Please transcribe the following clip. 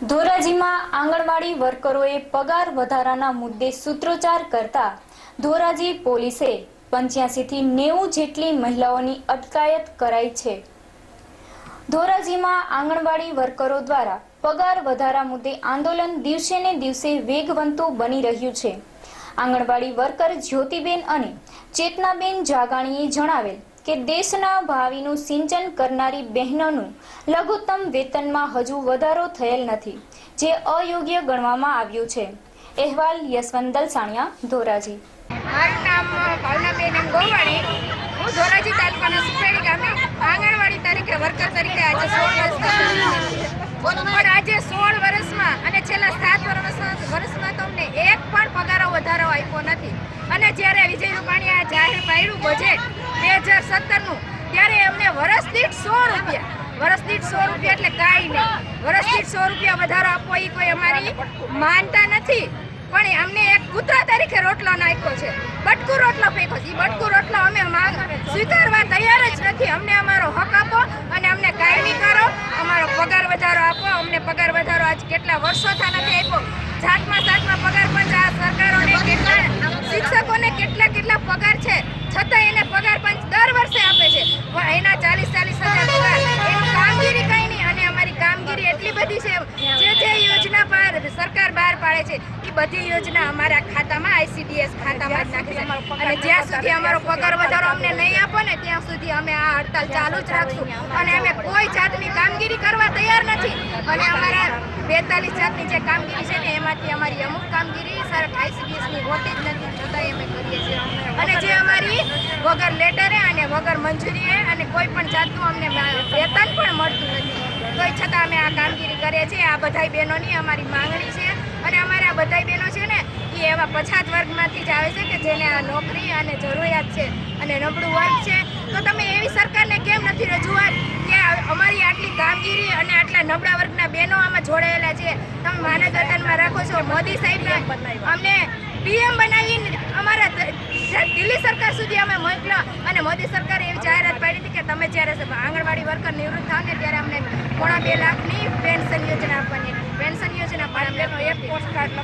ધોરાજીમાં આંગણવાડી વર્કરોએ પગાર વધારાના મુદ્દે સૂત્રોચ્ચાર કરતા ધોરાજી પોલીસે પંચ્યાસીથી નેવું જેટલી મહિલાઓની અટકાયત કરાઈ છે. ધોરાજીમાં આંગણવાડી વર્કરો દ્વારા પગાર વધારા મુદ્દે આંદોલન દિવસે ને દિવસે વેગવંતું બની રહ્યું છે. આંગણવાડી વર્કર જ્યોતિબેન અને ચેતનાબેન જાગાણીએ જણાવેલ કે દેશના ભાવિનું સિંચન કરનારી બહેનોનું લઘુત્તમ વેતનમાં હજુ વધારો થયેલ નથી, જે અયોગ્ય ગણવામાં આવ્યું છે. અહેવાલ યશવંત દલસાણિયા ધોરાજી. મારું નામ ભાવનાબેન એમ ગોવાણી. હું ધોરાજી તાલુકાના સુખેડી ગામે આંગણવાડી તરીકે, વર્કર તરીકે આજે સોળ વર્ષ પણ આજે સોળ વર્ષમાં અને છેલ્લા સાત વર્ષમાં વર્ષમાં તો અમને એક પણ પગારો વધારો આપ્યો નથી. અને જ્યારે વિજય રૂપાણીએ જાહેર પાડ્યું બજેટ બે હજાર સત્તરનું. ત્યારે અમને વર્ષ દીઠ સો રૂપિયા. વર્ષ દીઠ સો રૂપિયા એટલે કાંઈ નહીં. વર્ષ દીઠ સો રૂપિયા વધારો આપવો એ કોઈ અમારી માનતા નથી. પણ અમને એક કૂતરા તરીકે રોટલો નાખ્યો છે. બટકુ રોટલો ફેંકો છે. એ બટકુ રોટલો અમે સ્વીકારવા તૈયાર જ નથી. અમને અમારો હક આપો અને અમને કાયમી કરો. અમારો પગાર વધારો આપો. અમને પગાર વધારો આજ કેટલા વર્ષોથી નથી આપ્યો. જાતમાં સાતમા પગાર પણ આ સરકારોને કેટલા શિક્ષકોને કેટલા કેટલા પગાર છે. પગાર પંચ દર વર્ષે આપે છે. એના ચાલીસ ચાલીસ હજાર પગાર. એની કામગીરી કઈ નહીં. અને અમારી કામગીરી એટલી બધી છે જે જે યોજના પર સરકાર બહાર પાડે છે, એ બધી યોજના અમારા ખાતામાં આઈસીડીએસ ખાતામાં જ નાખે છે. અને જ્યાં સુધી અમારો પગાર વધારો અમને નહીં આપો ને, ત્યાં સુધી અમે આ હડતાલ ચાલુ જ રાખશું. અને અમે કોઈ જાતની કામગીરી કરવા તૈયાર નથી. અને અમારા બેતાલીસ જાતની જે કામગીરી છે ને, એમાંથી અમારી અમુક કામગીરી સર આઈસીડીએસની હોતી જ નથી છતાંય અમે કરીએ છીએ. અને જે અમારી વગર લેટરે અને વગર મંજૂરીએ અને કોઈ પણ જાતનું અમને વેતન પણ મળતું નથી. તોય છતાં અમે આ કામગીરી કરીએ છીએ. આ બધાય બહેનોની અમારી માંગણી છે અને અમારે બધાય બહેનો છે ને એ એવા પછાત વર્ગમાંથી જ આવે છે કે જેને આ નોકરી અને જરૂરિયાત છે અને નબળું વર્ગ છે. તો તમે એવી સરકારને કેમ નથી રજૂઆત કે અમારી આટલી કામગીરી અને આટલા નબળા વર્ગના બહેનો આમાં જોડાયેલા છે? તમે માનવદર્શનમાં રાખો છો. મોદી સાહેબને અમને પીએમ બનાવીને અમારા દિલ્હી સરકાર સુધી અમે મોકલા અને મોદી સરકારે એવી જાહેરાત પાડી હતી કે તમે જ્યારે આંગણવાડી વર્કર નિવૃત્ત થાવ ને ત્યારે અમને પોણા બે લાખની પેન્શન યોજના આપવાની, પેન્શન યોજના અમને એક પોસ્ટ કાર્ડ